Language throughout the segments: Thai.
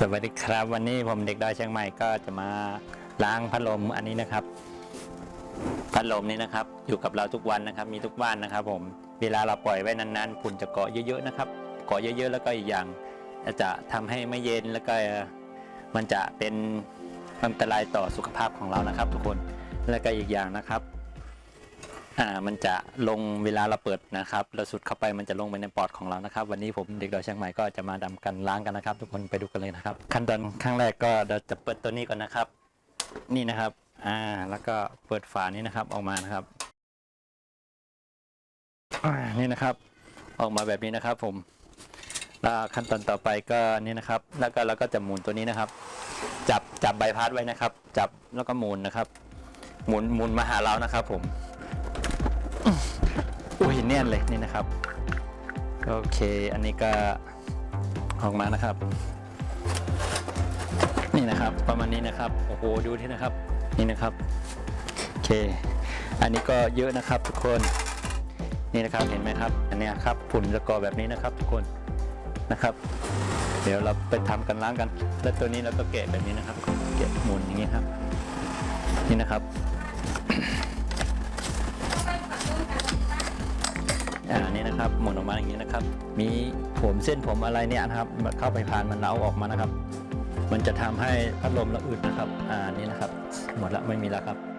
สวัสดีครับวันนี้ผมเด็กดอยเชียงใหม่ก็จะมาล้างพัดลมอันนี้นะครับ พัดลมนี่นะครับ อยู่กับเราทุกวันนะครับ มีทุกบ้านนะครับ ผมเวลาเราปล่อยไว้นานๆฝุ่นจะเกาะเยอะๆนะครับ เกาะเยอะ ๆ แล้วก็อีกอย่าง จะทำให้ไม่เย็นแล้วก็มันจะเป็นอันตรายต่อสุขภาพของเรานะครับ ทุกคนแล้วก็อีกอย่างนะครับ อ่ามันจะลงเวลาเราเปิดนะครับเราสุดเข้าไปมันจะลงไปในปอดของเรานะครับ วันนี้ผมเด็กดอยเชียงใหม่ก็จะมาดำกันล้างกันนะครับ ทุกคนไปดูกันเลยนะครับ ขั้นตอนขั้งแรกก็เราจะเปิดตัวนี้ก่อนนะครับ นี่นะครับอ่าแล้วก็เปิดฝานี้นะครับออกมานะครับนี่นะครับออกมาแบบนี้นะครับ ผมแล้วขั้นตอนต่อไปก็นี่นะครับ แล้วก็เราก็จะหมุนตัวนี้นะครับ จับจับใบพัดไว้นะครับ จับแล้วก็หมุนนะครับ หมุนหมุนมาหาเรานะครับ ผม อุ้ยแน่นเลยนี่นะครับ โอเค อันนี้ก็ออกมานะครับ นี่นะครับ ประมาณนี้นะครับ โอ้โห ดูที่นะครับ นี่นะครับ โอเค อันนี้ก็เยอะนะครับทุกคน นี่นะครับ เห็นไหมครับ อันนี้ครับฝุ่นจะก่อแบบนี้นะครับ ทุกคน นะครับ เดี๋ยวเราไปทำกันล้างกัน แล้วตัวนี้เราก็แกะแบบนี้นะครับแกะหมุนอย่างนี้ครับ นี่นะครับ อ่านี่นะครับหมุนออกมาอย่างนี้นะครับ มีผมเส้นผมอะไรเนี่ยนะครับเข้าไปผ่านมันเล้าออกมานะครับ มันจะทำให้พัดลมเราอึดนะครับอ่านี่นะครับ หมดละไม่มีแล้วครับ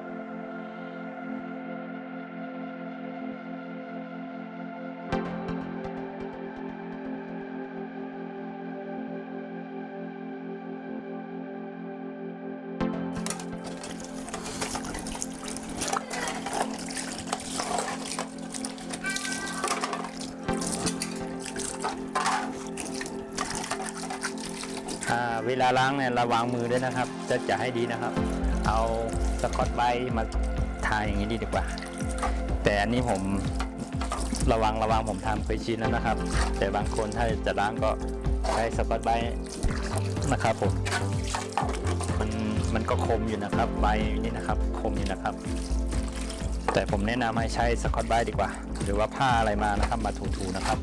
เวลาล้างเนี่ยระวังมือด้วยนะครับ จะจะให้ดีนะครับ เอาสกอตไบมาทาอย่างนี้ดีดีกว่า แต่อันนี้ผมระวังระวังผมทำเคยชินแล้วนะครับ แต่บางคนถ้าจะล้างก็ใช้สกอตไบนะครับผมมันมันก็คมอยู่นะครับใบนี่นะครับคมอยู่นะครับ แต่ผมแนะนำให้ใช้สกอตไบดีกว่า หรือว่าผ้าอะไรมานะครับมาถูๆนะครับ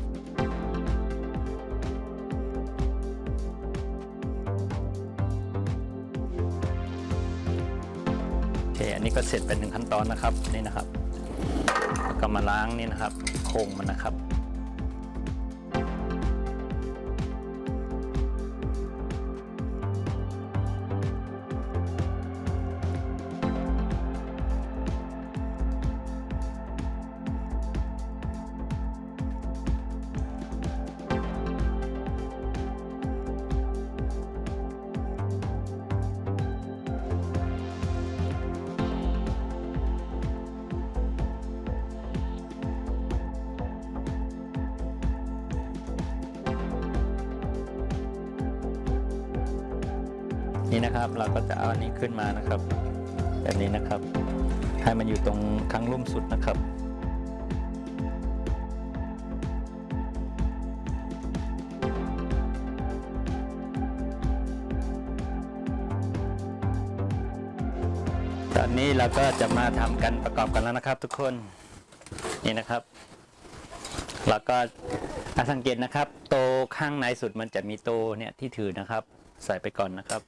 อเคอันนี้ก็เสร็จเป็นหนึ่งขั้นตอนนะครับนี่นะครับแล้วก็มาล้างนี่นะครับ โครงมันนะครับ นี่นะครับเราก็จะเอาอันนี้ขึ้นมานะครับ แบบนี้นะครับ ให้มันอยู่ตรงข้างลุ่มสุดนะครับตอนนี้เราก็จะมาทำกันประกอบกันแล้วนะครับ ทุกคนนี่นะครับแล้วก็สังเกตนะครับ โตข้างในสุดมันจะมีโตเนี่ยที่ถือนะครับ ใส่ไปก่อนนะครับ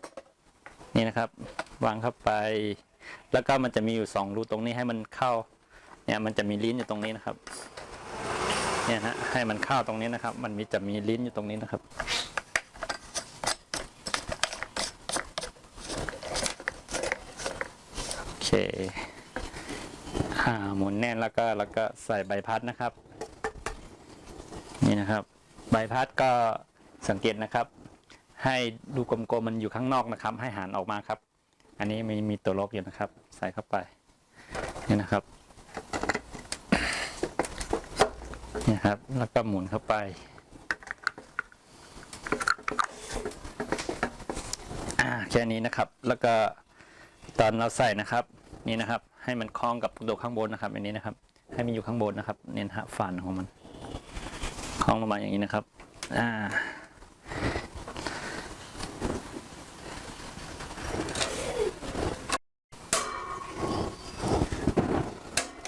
นี่นะครับ วางเข้าไป แล้วก็มันจะมีอยู่สองรูตรงนี้ให้มันเข้า เนี่ยมันจะมีลิ้นอยู่ตรงนี้นะครับ เนี่ยฮะให้มันเข้าตรงนี้นะครับ มันมีจะมีลิ้นอยู่ตรงนี้นะครับโอเคอ่าหมุนแน่นแล้วก็แล้วก็ใส่ใบพัดนะครับ นี่นะครับ ใบพัดก็สังเกตนะครับ ให้ดูกลมๆมันอยู่ข้างนอกนะครับ ให้หันออกมาครับ อันนี้มีมีตัวล็อกอยู่นะครับ ใส่เข้าไปนี่นะครับนี่ครับ แล้วก็หมุนเข้าไปอ่าแค่นี้นะครับ แล้วก็ตอนเราใส่นะครับนี่นะครับ ให้มันคล้องกับตัวข้างบนนะครับ อันนี้นะครับ ให้มันอยู่ข้างบนนะครับ เนี่ยนะฮะฟันของมันคล้องลงมาอย่างนี้นะครับ อ่า โ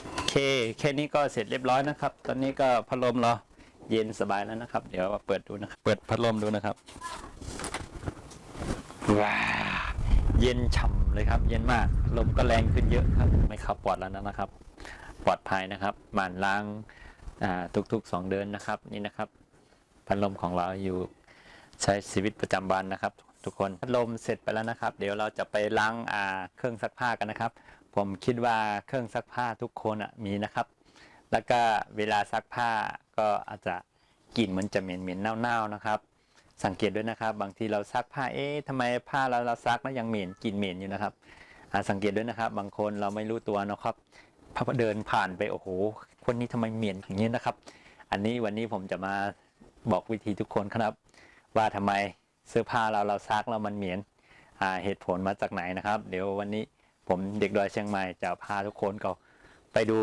อเค แค่นี้ก็เสร็จเรียบร้อยนะครับ ตอนนี้ก็พัดลมเราเย็นสบายแล้วนะครับ เดี๋ยวเปิดดูนะครับเปิดพัดลมดูนะครับว้าวเย็นฉ่ำเลยครับ เย็นมากลมก็แรงขึ้นเยอะครับไม่ขับปลอดแล้วนะครับ ปลอดภัยนะครับหมั่นล้างอ่าทุกๆ 2 เดือนนะครับ นี่นะครับ พัดลมของเราอยู่ใช้ชีวิตประจำวันนะครับ ทุกคนพัดลมเสร็จไปแล้วนะครับ เดี๋ยวเราจะไปล้างอ่าเครื่องซักผ้ากันนะครับ ผมคิดว่าเครื่องซักผ้าทุกคนอะมีนะครับ แล้วก็เวลาซักผ้าก็อาจจะกลิ่นมันจะเหม็นเหม็นเน่าๆนะครับ สังเกตด้วยนะครับ บางทีเราซักผ้าเอ๊ะทำไมผ้าเราเราซักแล้วยังเหม็นกลิ่นเหม็นอยู่นะครับอ่าสังเกตด้วยนะครับ บางคนเราไม่รู้ตัวนะครับพอเดินผ่านไปโอ้โหคนนี้ทำไมเหม็นอย่างนี้นะครับ อันนี้วันนี้ผมจะมาบอกวิธีทุกคนครับ ว่าทำไมเสื้อผ้าเราเราซักแล้วมันเหม็นอ่าเหตุผลมาจากไหนนะครับ เดี๋ยววันนี้ ผมเด็กดอยเชียงใหม่จะพาทุกคนก็ไปดู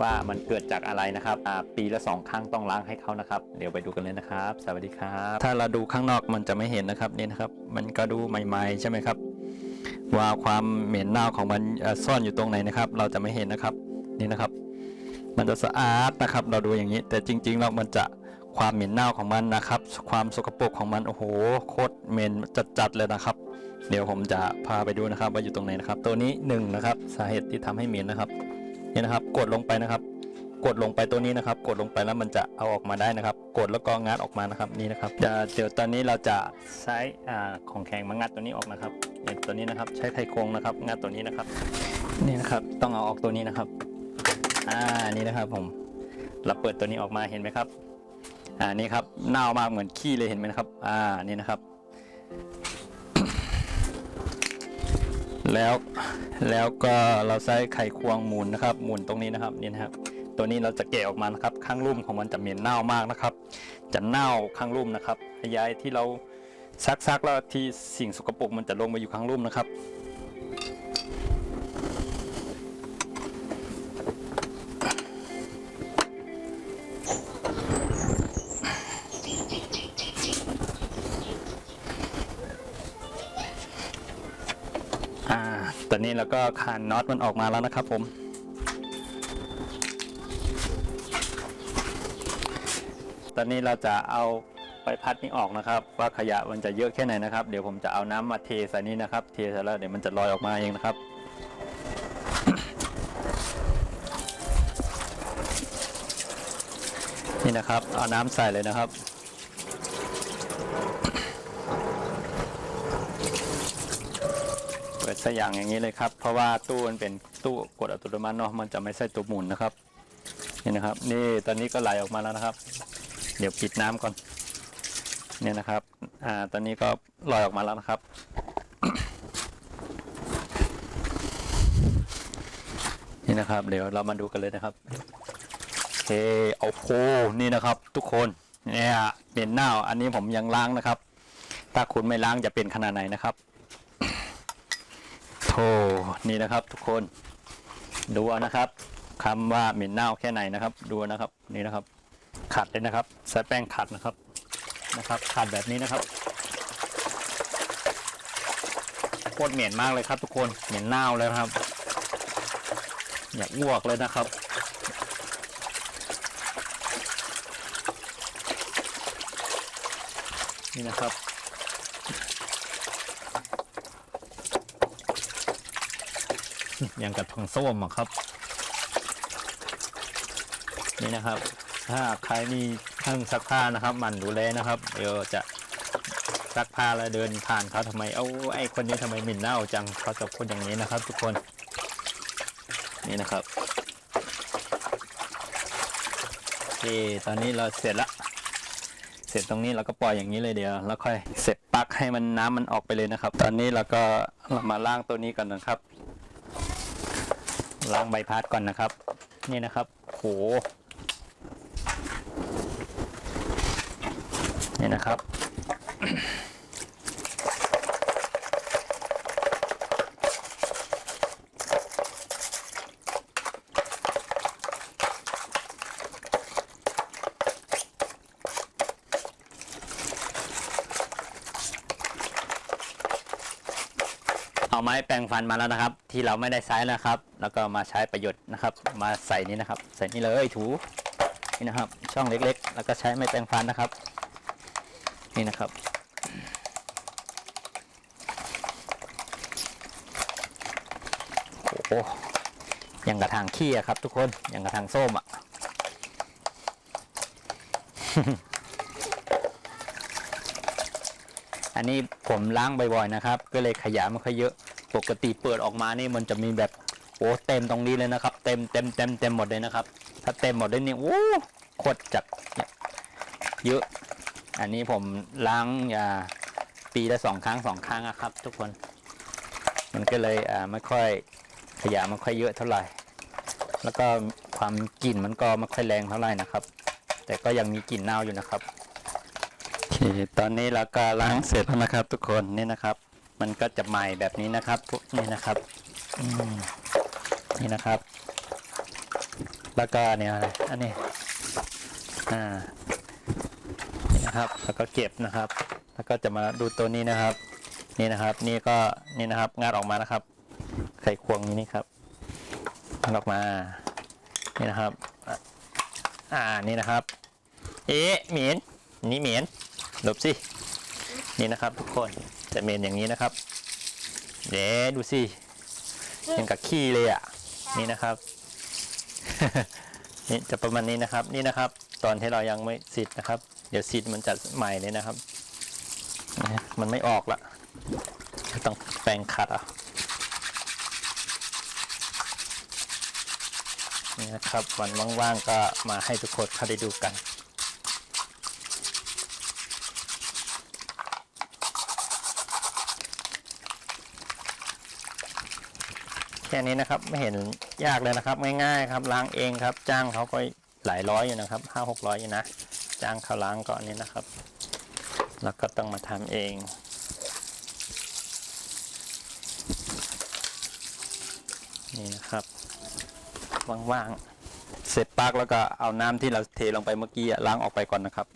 ว่ามันเกิดจากอะไรนะครับปีละสองครั้งต้องล้างให้เขานะครับ เดี๋ยวไปดูกันเลยนะครับ สวัสดีครับ ถ้าเราดูข้างนอกมันจะไม่เห็นนะครับนี่นะครับ มันก็ดูใหม่ ๆ ใช่ไหมครับ ว่าความเหม็นเน่าของมันซ่อนอยู่ตรงไหนนะครับ เราจะไม่เห็นนะครับนี่นะครับ มันจะสะอาดนะครับ เราดูอย่างนี้ แต่จริงๆแล้วมันจะความเหม็นเน่าของมันนะครับ ความสกปรกของมันโอ้โหโคตรเหม็นจัดๆเลยนะครับ เดี๋ยวผมจะพาไปดูนะครับว่าอยู่ตรงไหนนะครับ ตัวนี้หนึ่งนะครับสาเหตุที่ทำให้เหม็นนะครับนี่นะครับ กดลงไปนะครับ กดลงไปตัวนี้นะครับ กดลงไปแล้วมันจะเอาออกมาได้นะครับ กดแล้วก็งัดออกมานะครับนี่นะครับจะเดี๋ยวตอนนี้เราจะใช้อ่าของแข็งมางัดตัวนี้ออกนะครับเนี่ยตัวนี้นะครับ ใช้ไขควงนะครับ งัดตัวนี้นะครับ นี่นะครับต้องเอาออกตัวนี้นะครับอ่านี่นะครับผมเราเปิดตัวนี้ออกมาเห็นไหมครับอ่านี่ครับเน่ามากเหมือนขี้เลยเห็นไหมครับอ่านี่นะครับ แล้ว แล้วก็เราใช้ไขควงหมุนนะครับหมุนตรงนี้นะครับนี่นะครับ ตัวนี้เราจะแกะออกมานะครับข้างรุ่มของมันจะเหม็นเน่ามากนะครับ จะเน่าข้างรุ่มนะครับยายที่เราซักซักๆแล้วที่สิ่งสกปรกมันจะลงมาอยู่ข้างรุ่มนะครับ ตอนนี้เราก็คานน็อตมันออกมาแล้วนะครับผม ตอนนี้เราจะเอาใบพัดนี้ออกนะครับ ว่าขยะมันจะเยอะแค่ไหนนะครับ เดี๋ยวผมจะเอาน้ำมาเทใส่นี้นะครับ เทเสร็จแล้วเดี๋ยวมันจะลอยออกมาเองนะครับนี่นะครับ เอาน้ำใส่เลยนะครับ เปิด สอย่างอย่างนี้เลยครับ เพราะว่าตู้มันเป็นตู้กดอัตโนมัติเนาะมันจะไม่ใช่ตัวหมุนนะครับนี่นะครับ นี่ตอนนี้ก็ไหลออกมาแล้วนะครับ เดี๋ยวปิดน้ำก่อน เนี่ยนะครับ อ่า ตอนนี้ก็ลอยออกมาแล้วนะครับ นี่นะครับ เดี๋ยวเรามาดูกันเลยนะครับโอเคเอาโพนี่นะครับ ทุกคนเนี่ยเป็นหน้าอันนี้ผมยังล้างนะครับ ถ้าคุณไม่ล้างจะเป็นขนาดไหนนะครับ โธนี่นะครับทุกคนดูนะครับคำว่าเหม็นเน่าแค่ไหนนะครับ ดูนะครับนี่นะครับ ขัดเลยนะครับใช้แป้งขัดนะครับนะครับ ขัดแบบนี้นะครับโคตรเหม็นมากเลยครับ ทุกคนเหม็นเน่าเลยครับ อยากอ้วกเลยนะครับนี่นะครับ อย่างกับทองส้มอะครับ นี่นะครับ ถ้าใครมีเครื่องซักผ้านะครับมันดูแลนะครับ เดี๋ยวจะซักผ้าแล้วเดินผ่านเขาทำไมเอาไอคนนี้ทำไมหมิ่นเน่าจังเขาจะพูดอย่างนี้นะครับ ทุกคน นี่นะครับโอเคตอนนี้เราเสร็จละเสร็จตรงนี้เราก็ปล่อยอย่างนี้เลยเดี๋ยว แล้วค่อยเสร็จปักให้มันน้ำมันออกไปเลยนะครับ ตอนนี้เราก็เรามาล้างตัวนี้ก่อนนะครับ ล้างใบพัดก่อนนะครับ นี่นะครับโหนี่นะครับ เอาไม้แปลงฟันมาแล้วนะครับ ที่เราไม่ได้ใช้นะครับ แล้วก็มาใช้ประโยชน์นะครับ มาใส่นี่นะครับ ใส่นี่เลยถูนี่นะครับ ช่องเล็กๆ แล้วก็ใช้ไม้แปลงฟันนะครับ นี่นะครับโอ้ยังกระทางขี้ครับ ทุกคนยังกระทางส้มอะอันนี้ผมล้างบ่อยๆนะครับ ก็เลยขยะไม่ค่อยเยอะ ปกติเปิดออกมานี่มันจะมีแบบโอ้เต็มตรงนี้เลยนะครับ เต็มเต็มเต็มเต็มหมดเลยนะครับ ถ้าเต็มหมดเลยนี่โอ้โคตรจัดเยอะ อันนี้ผมล้างยาปีละสองครั้งสองครั้งอะครับ ทุกคน มันก็เลยอ่าไม่ค่อยขยะไม่ค่อยเยอะเท่าไหร่ แล้วก็ความกลิ่นมันก็ไม่ค่อยแรงเท่าไหร่นะครับ แต่ก็ยังมีกลิ่นเน่าอยู่นะครับโอเคตอนนี้เราก็ล้างเสร็จแล้วนะครับ ทุกคนนี่นะครับ มันก็จะใหม่แบบนี้นะครับทุกนี่นะครับนี่นะครับ แล้วก็เนี่ยอะไรอันนี้อ่านี่นะครับ แล้วก็เก็บนะครับ แล้วก็จะมาดูตัวนี้นะครับ นี่นะครับ นี่ก็นี่นะครับงาดออกมานะครับไขควงนี้นี่ครับงาดออกมานี่นะครับ อ่านี่นะครับ เอ๊ะเหม็นนี่เหม็นหลบสินี่นะครับทุกคน จะเหม็นอย่างนี้นะครับเดี๋ยวดูสิยังกับขี้เลยอะ นี่นะครับนี่จะประมาณนี้นะครับ นี่นะครับ ตอนที่เรายังไม่สิทธิ์นะครับ เดี๋ยวสิทธิ์มันจะใหม่เลยนะครับนะมันไม่ออกละต้องแปรงขัดเอะนี่นะครับวันว่างๆก็มาให้ทุกคนเขาได้ดูกัน ค่นี้นะครับ ไม่เห็นยากเลยนะครับ ง่ายๆครับล้างเองครับ จ้างเขาก็หลายร้อยอยู่นะครับห้าหกร้อยอยู่นะ จ้างเขาล้างก่อนนี้นะครับ แล้วก็ต้องมาทำเองนี่นะครับว่างๆ เสร็จปลักแล้วก็เอาน้ำที่เราเทลงไปเมื่อกี้ล้างออกไปก่อนนะครับ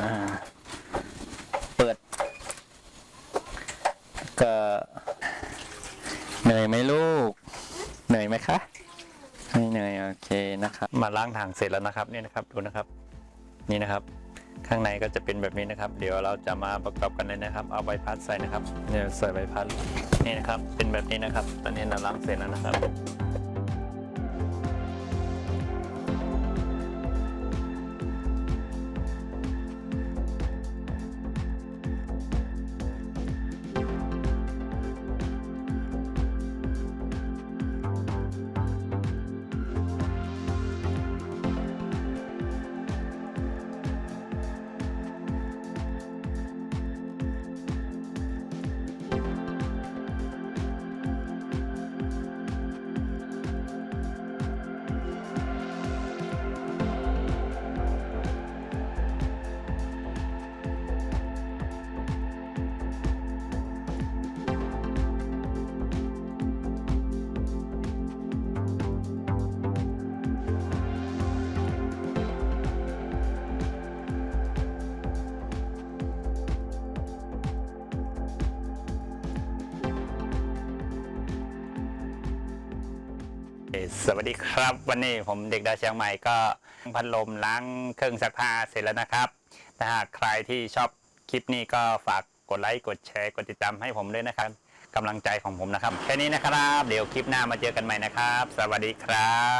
อ่าเปิด ก็เหนื่อยไหมลูก เหนื่อยไหมคะไม่เหนื่อยโอเค นะครับ มาล้างถังเสร็จแล้วนะครับนี่นะครับดูนะครับ นี่นะครับ ข้างในก็จะเป็นแบบนี้นะครับ เดี๋ยวเราจะมาประกอบกันเลยนะครับ เอาใบพัดใส่นะครับเนี่ยใส่ใบพัดนี่นะครับ เป็นแบบนี้นะครับ ตอนนี้เราล้างเสร็จแล้วนะครับ สวัสดีครับ วันนี้ผมเด็กดาวเชียงใหม่ก็พัดลมล้างเครื่องซักผ้าเสร็จแล้วนะครับ ถ้าหากใครที่ชอบคลิปนี้ก็ฝากกดไลค์กดแชร์กดติดตามให้ผมด้วยนะครับกำลังใจของผมนะครับ แค่นี้นะครับ เดี๋ยวคลิปหน้ามาเจอกันใหม่นะครับ สวัสดีครับ